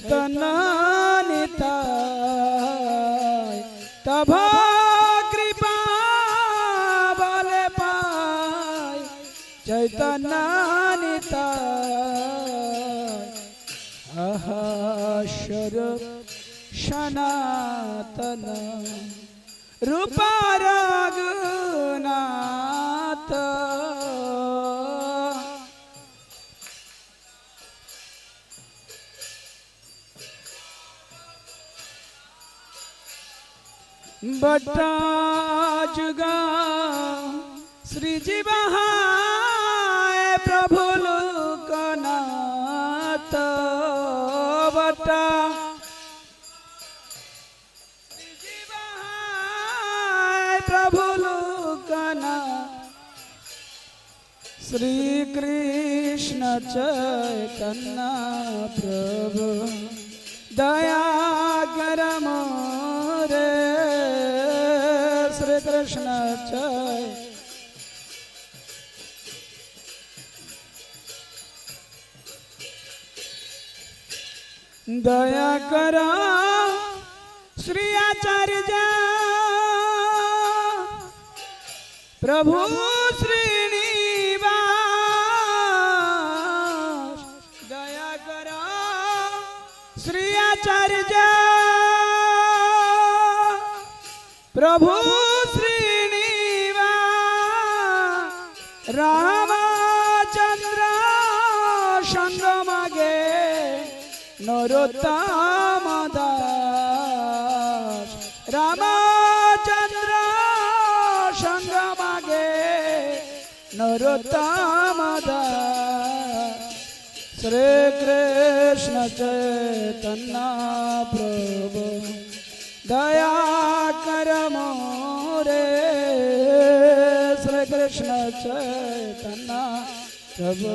চৈতন্য बट्टा जुगा श्री जी बहाए प्रभु लोकनाथ श्री प्रभु लोकनाथ। श्री कृष्ण चैतन्य प्रभु। दया कर দয়া কর শ্রী আচার্য। প্রভু শ্রীনিবাস দয়া কর শ্রী আচার্য। প্রভু শ্রীনিবাস রামচন্দ্র नरोत्तम दास रामचंद्र संगमगे नरोत्तम दास श्री कृष्ण चैतन्य प्रभु, दया कर मोरे। श्री कृष्ण चैतन्य प्रभु,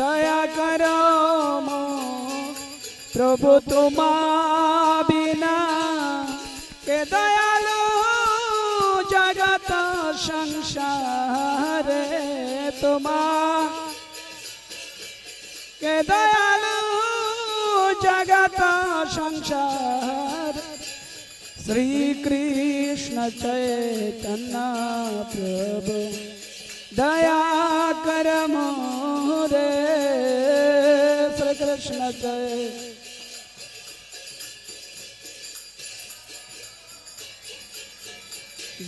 दया करो मो প্রভু তোমা বিনা কে দয়ালু জগত সংসার তোমা কে দয়ালু জগত সংসার শ্রীকৃষ্ণ চৈতন্য প্রভু। দয়া করম রে শ্রীকৃষ্ণ চৈতন্য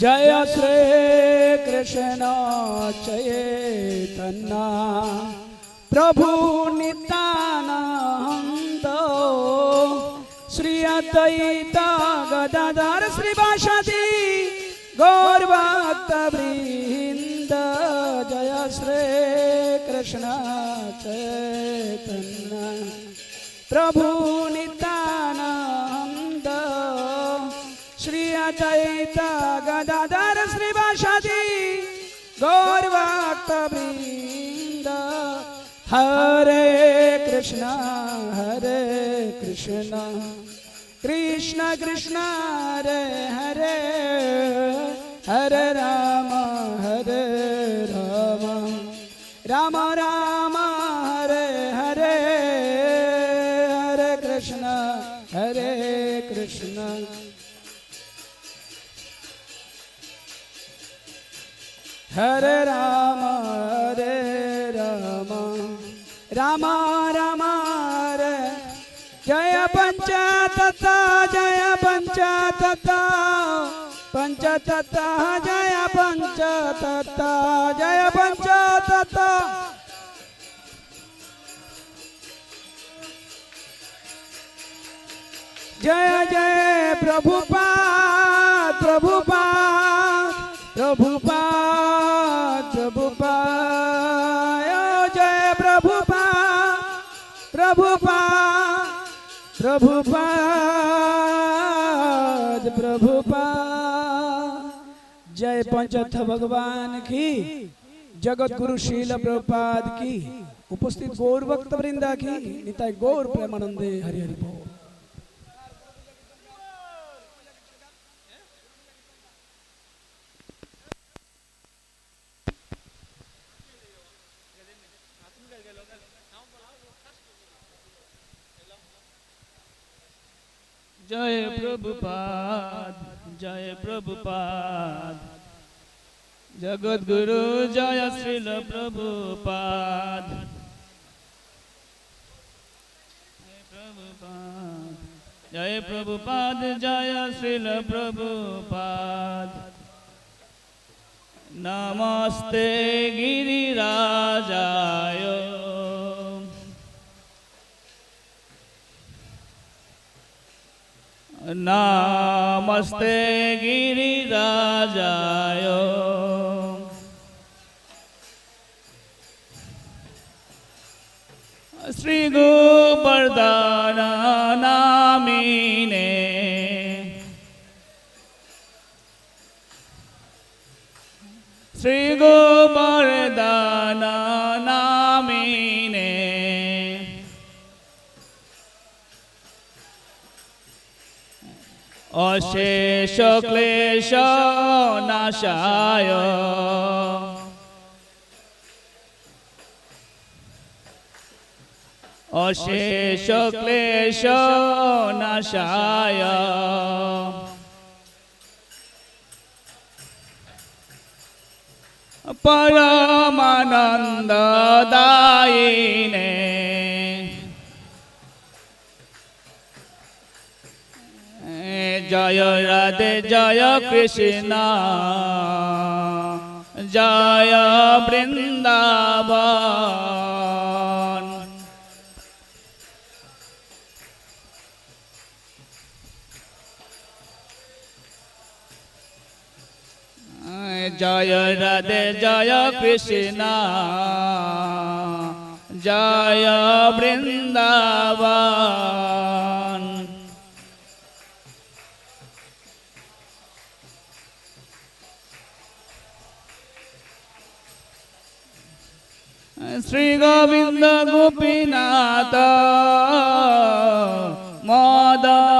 જય શ્રી કૃષ્ણ ચૈતન્ના પ્રભુ નિતાનંદ. શ્રી અદૈતા ગદાધાર શ્રી ભાષાથી ગૌર ભક્ત વૃંદ. જય શ્રી કૃષ્ણ, ચૈતન્ય. પ્રભુ નિ अद्वैत गदाधर श्रीवासदि, गौर वृंद। हरे कृष्ण हरे कृष्ण। कृष्ण कृष्ण, हरे हरे। हरे राम हरे राम। राम राम। जय पंचतत्ता पंचतत्ता, जय पंचतत्ता जय पंचतत्ता। जय जय प्रभुपाद प्रभुपाद प्रभुपाद प्रभुपाद। जय प्रभुपाद प्रभुपाद प्रभुपाद। जय पंचथ भगवान की। जगत गुरु शील प्रपाद की। उपस्थित गौर भक्त वृंदा की। निताय गौर प्रेमानंदे हरि हरि बोल। जय प्रभुपाद जय प्रभुपाद। জগৎগুরু জয় শ্রীল প্রভুপাদ জয় প্রভুপাদ জয় প্রভুপাদ জয় শ্রীল প্রভুপাদ নমস্তে গিরিরাজায় নমস্তে গিরিরাজায় শ্রী গোবর্ধন নামিনে শ্রী গোবর্ধন নামিনে অশেষ অশেষ ক্লেশ নাশায়। পরমানন্দ জয় রাধে জয় কৃষ্ণ। জয় বৃন্দাবন। জয় রাধে জয় কৃষ্ণ। জয় বৃন্দাবন। শ্রী গোবিন্দ গোপীনাথ মদন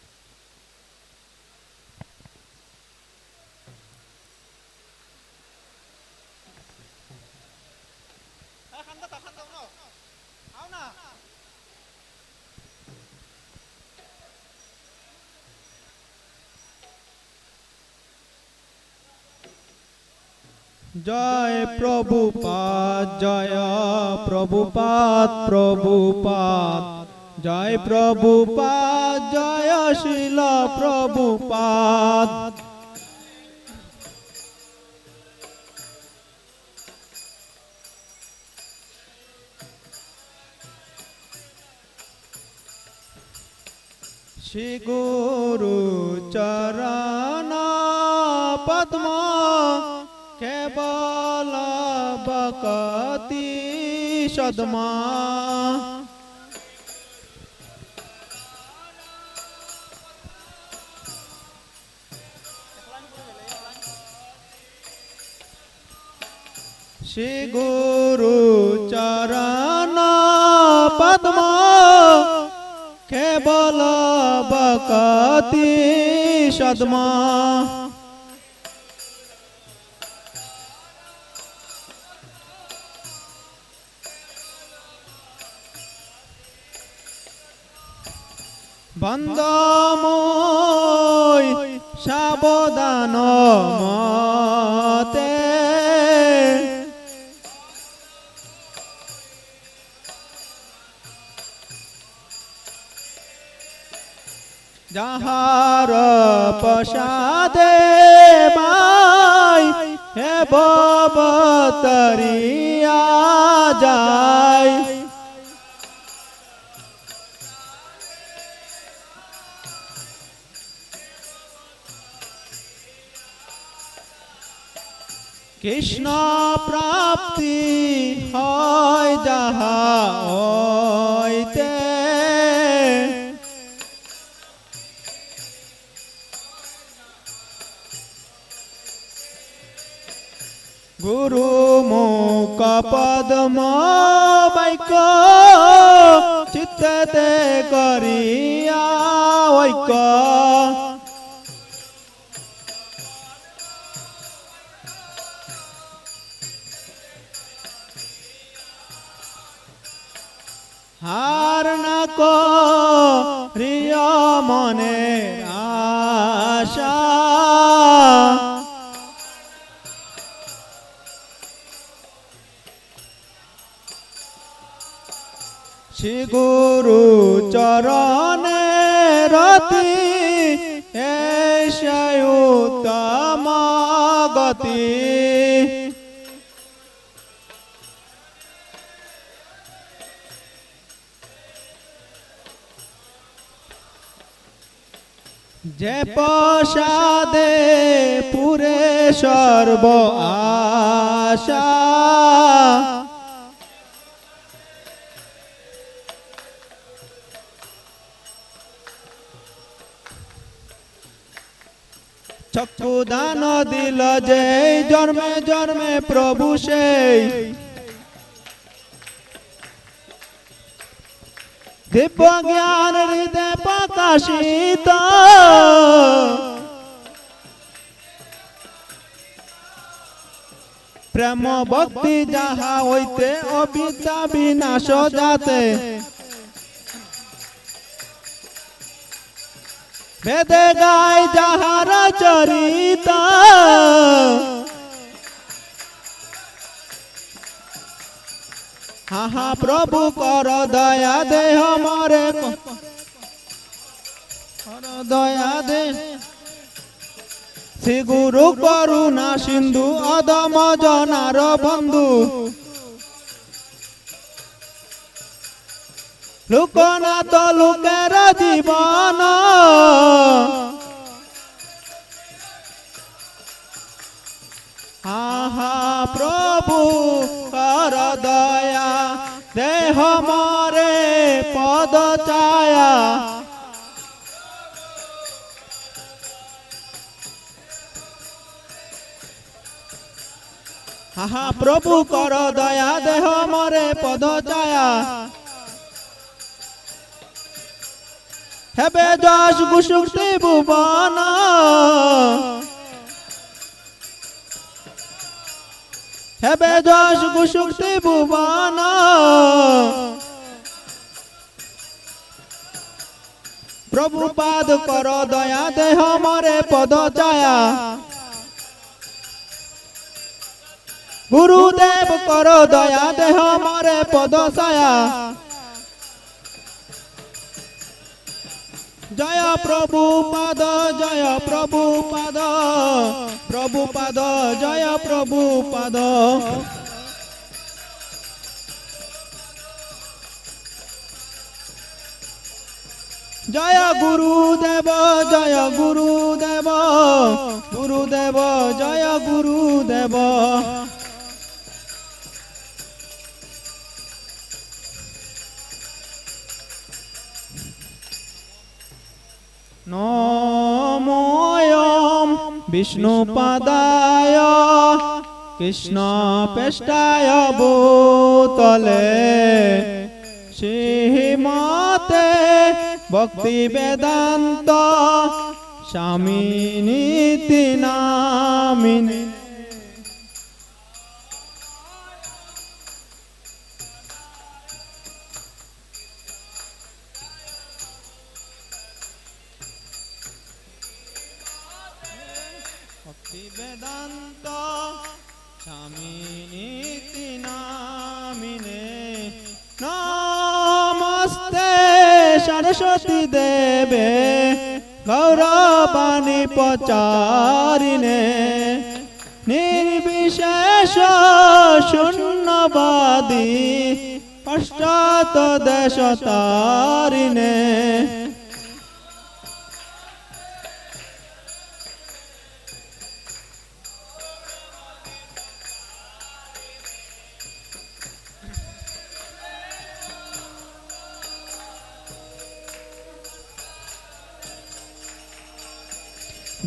জয় প্রভুপাদ জয় প্রভুপাদ প্রভুপাদ। জয় প্রভুপাদ জয় শিল প্রভুপাদ। শ্রী গুরু চরণ পদ্ম বকতি সদমা। শ্রী গুরু চরণ পদ্ম কেবল বকতি সদমা। বন্দময় সাবধান মতে। যাহার প্রসাদে হে ববতরিয়া যায়। কৃষ্ণ প্রাপ্তি হয় যাহা হইতে। গুরু মুখ পদ্ম বাইক চিত্তে করিয়া ঐক্য। হার না করিয়া মনে আশা। শ্রী গুরু চরণে যে প্রসাদে পুরে সর্ব আশা। চক্ষু দান দিল যে জন্মে জন্মে প্রভু সেই। দিব্য জ্ঞান হৃদয় প্রকাশিত। প্রেম ভক্তি যাহা হইতে অবিদ্যা বিনাশ যাতে। বেদে গায় যাহার চরিত। হাহা প্রভু কর দয়া দেহ মরে কর দয়া দে। শ্রী গুরু করুণা সিন্ধু অদম জনার বন্ধু। লোকনাথ লোকের জীবন আহা প্রভু কর দয়া, দেহ মরে পদ ছায়া। হেবে যশ গুশুক্তি ভুবন হেবে যশ গুশুক্তি ভুবন প্রভু পাদ কর দয়া, দেহ মরে পদ ছায়া। গুরুদেব কর দয়া, দেহ মরে পদ ছায়া। জয় প্রভু পাদ, জয় প্রভু পাদ প্রভু পাদ, জয় প্রভু পাদ। জয় গুরুদেব জয় গুরুদেব গুরুদেব, জয় গুরুদেব। নময়ম বিষ্ণুপাদায় কৃষ্ণ পেষ্টায় ভূতলে। শ্রীমতে ভক্তি বেদান্ত স্বামী নীতি নামিনী। সরস্বতী দেবে গৌর পানি পচারিনে। নির্বিশেষ শূন্যবাদী পশ্চাৎ দেশ তারিণে।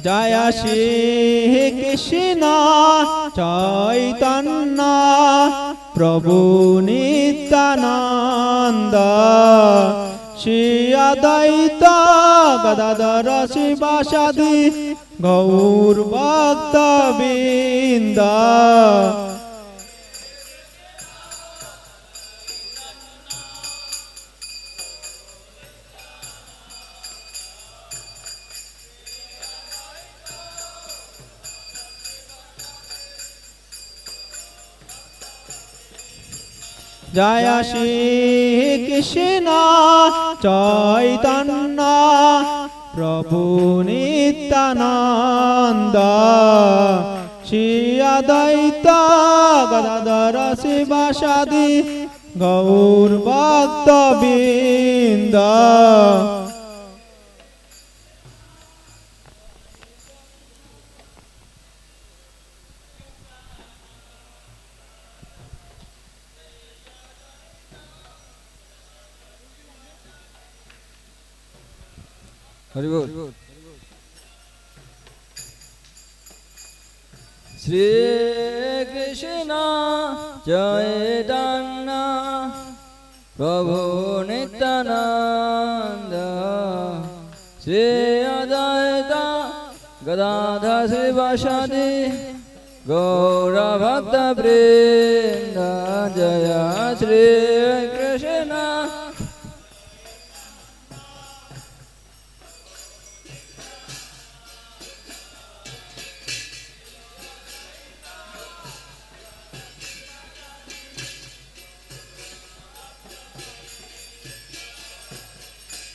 জয় শ্রী কৃষ্ণ চৈতন্য প্রভু নিত্যানন্দ। শ্রী অদ্বৈত গদাধর শিবাসাদি গৌর ভক্ত জয় শ্রী কৃষ্ণ চৈতন্য প্রভু নিত্যানন্দ শ্রী গদর গদাধর শিবাসাদি গৌর ভক্ত বৃন্দ শ্রী কৃষ্ণ চৈতন্য প্রভু নিত্যানন্দ শ্রী অদ্বৈত গদাধর শ্রীবাসাদি গৌর ভক্ত বৃন্দ জয়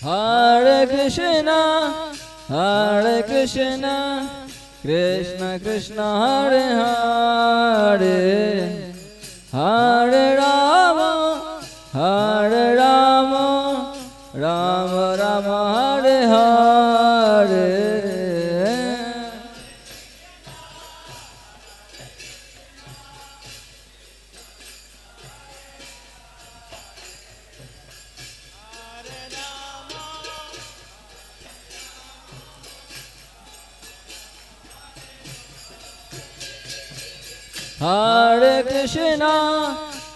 Hare Krishna, Hare Krishna, Krishna Krishna, Hare Hare, Hare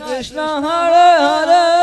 Krishna Hare, Hare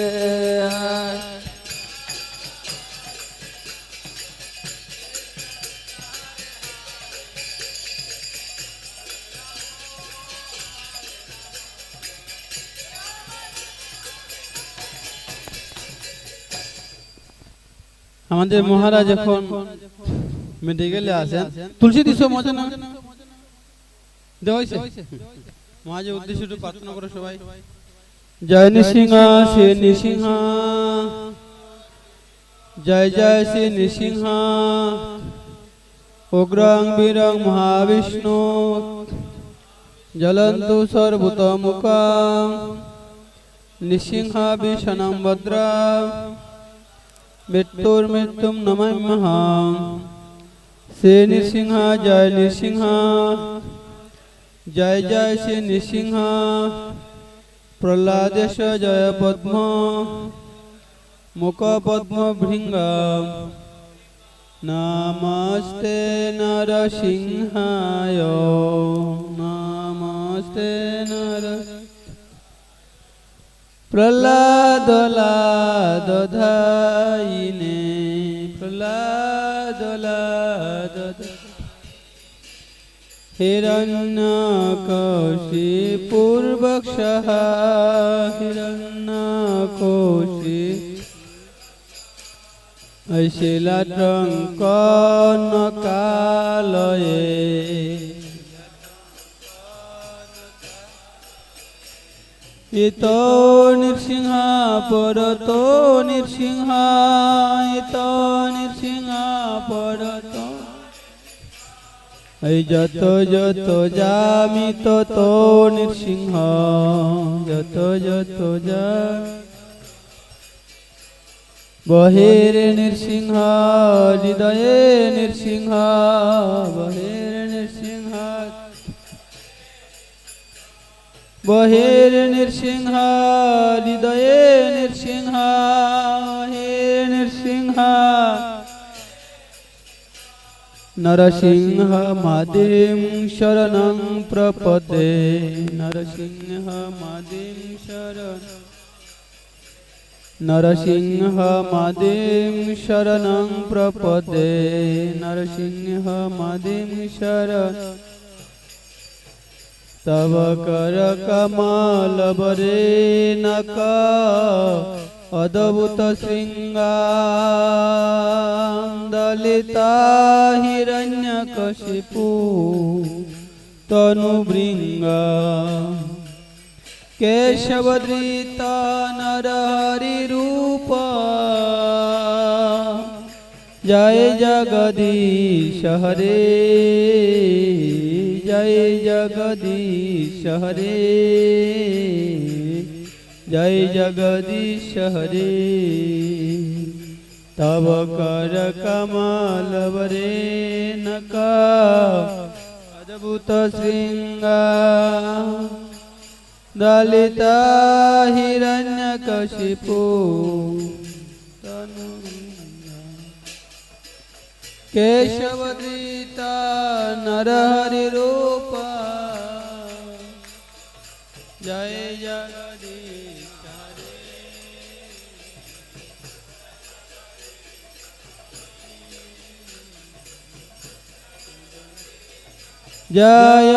আমাদের মহারাজ এখন মেডিকেলে আছেন। তুলসী দিছ মজা না দেওয়া হয়েছে? মহারাজের উদ্দেশ্যে একটু প্রার্থনা করো সবাই। জয় নৃসিংহ শ্রী নৃসিংহ জয় জয় শ্রী নৃসিংহ উগ্রং বীরং মহাবিষ্ণু। জ্বলন্তু সর্বতমুখম নৃসিংহ ভীষণম ভদ্রা। মৃত্যুর্মৃত্যুম নমাম্যহ শ্রী নৃসিংহ জয় নৃসিংহ জয় জয় শ্রী নৃসিংহ প্রহ্লাদেশ জয় পদ্ম মুখ পদ্ম ভৃঙ্গ নমস্তে নরসিংহায় নমস্তে নর প্রহ্লাদলাদধাইনে প্রহ্লাদলাদ হিরণ্যকোশি পূর্বক্ষ হিরণ্যকোশি ঐশিলাটঙ্কন কালয়ে ইত নৃসিংহ, পরত নৃসিংহ ইত নৃসিংহ, পরত। এই যত যত যামি তত নৃসিংহ, যত যত যা বহির নৃসিংহ, হৃদয়ে নৃসিংহ বহের নৃসিংহ, হৃদয়ে নৃসিংহ হে নৃসিংহ। নরসিংহ মাদিম শরণ প্রপদে, নরসিংহ মাদিম শরণ। নরসিংহ মাদিম শরণ প্রপদে, নরসিংহ মাদিম শরণ। तव करकमलवरे नक अद्भुत दलिता हिरण्यकशिपु तनुभृङ्गा केशवधृता नरहरिरूप जय जगदीश हरे জয় জগদীশ হরে। জয় জগদীশ হরে। তব কর কমলবরে নকা। অদ্ভুত শৃঙ্গা। দলিতা হিরণ্যকশিপু। केशवदीता नरहरिरूप जय हरे जय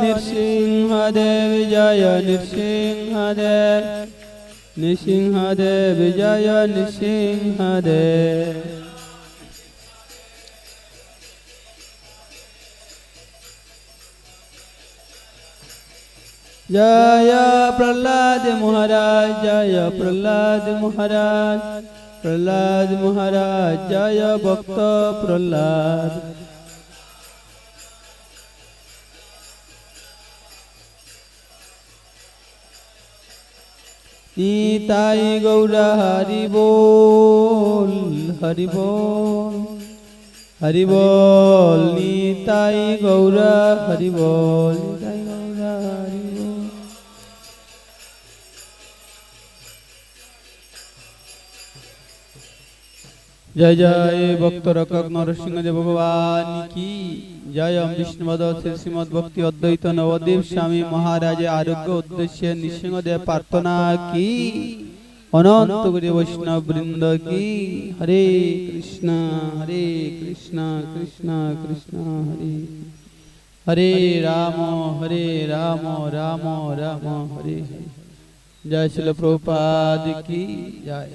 नृसिंहदेव जय नृसिंहदेव। नृसिंहदेव जय नृसिंहदेव। जय प्रहलाद महाराज जय प्रहलाद महाराज प्रहलाद महाराज जय भक्त प्रहलाद নিতাই গৌরা হরি বল হরি বল হরি বল নিতাই গৌরা হরি বল জয় জয় ভক্ত রকক নরসিংহদেব ভগবান কি। জয় বিষ্ণুপদ শ্রীমদ ভক্তি অদ্বৈত নবদ্বীপ স্বামী মহারাজের আরোগ্য উদ্দেশ্যে নৃসিংহদেব প্রার্থনা কি। অনন্ত গুরি বৈষ্ণব বৃন্দ কি। হরে কৃষ্ণ হরে কৃষ্ণ কৃষ্ণ কৃষ্ণ, হরে। হরে রাম হরে রাম রাম রাম, হরে হরে। জয় শিল প্রভুপাদ কি। জয়।